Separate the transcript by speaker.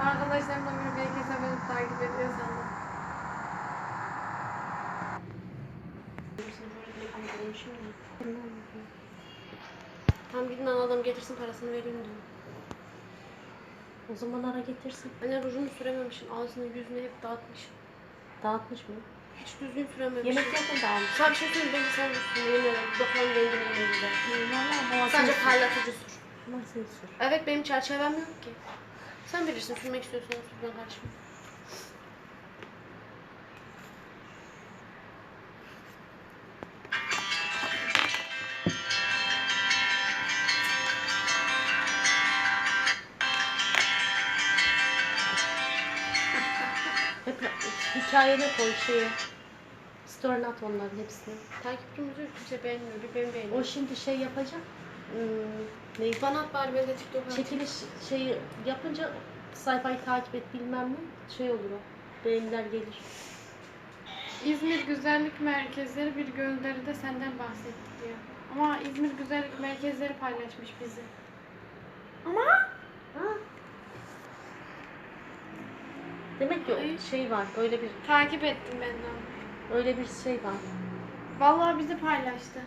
Speaker 1: Arkadaşlarımla biri belki beni takip ediyor sandım.
Speaker 2: Tam gidin adam getirsin parasını vereyim diyor.
Speaker 3: O zaman ara getirsin.
Speaker 2: Anne rujunu sürememişsin. Ağzını yüzünü hep dağıtmışım.
Speaker 3: Dağıtmış mı?
Speaker 2: Hiç düzgün sürememişim.
Speaker 3: Yemek yapın da almış.
Speaker 2: Sen bir şey söyleyeyim. Bence sen rujunu yemin ederim. Bakalım rengini yemin güzel.
Speaker 3: Valla
Speaker 2: Sadece parlatıcı sür.
Speaker 3: Masayı sür.
Speaker 2: Evet benim çerçevem yok ki. Sen bilirsin sürmek istiyorsan sür ben karışmam.
Speaker 3: Hep hikayene koy şeye. Story'ne at onların hepsini.
Speaker 2: Takipçimizi kimse beğenmiyor. Bir ben beğeniyorum.
Speaker 3: O şimdi şey yapacak. Hmm, neydi?
Speaker 2: Bana at bari ben de TikTok'a.
Speaker 3: Çekiliş şeyi yapınca sayfayı takip et bilmem ne şey olur o. Beğeniler gelir.
Speaker 1: İzmir Güzellik Merkezleri bir gönderide senden bahsettik diyor. Ama İzmir Güzellik Merkezleri paylaşmış bizi. Ama
Speaker 3: Ha. Demek ki
Speaker 2: Ay.
Speaker 3: o şey var. Öyle bir
Speaker 1: takip ettim ben de onu.
Speaker 3: öyle bir şey var.
Speaker 1: Vallahi bizi paylaştı.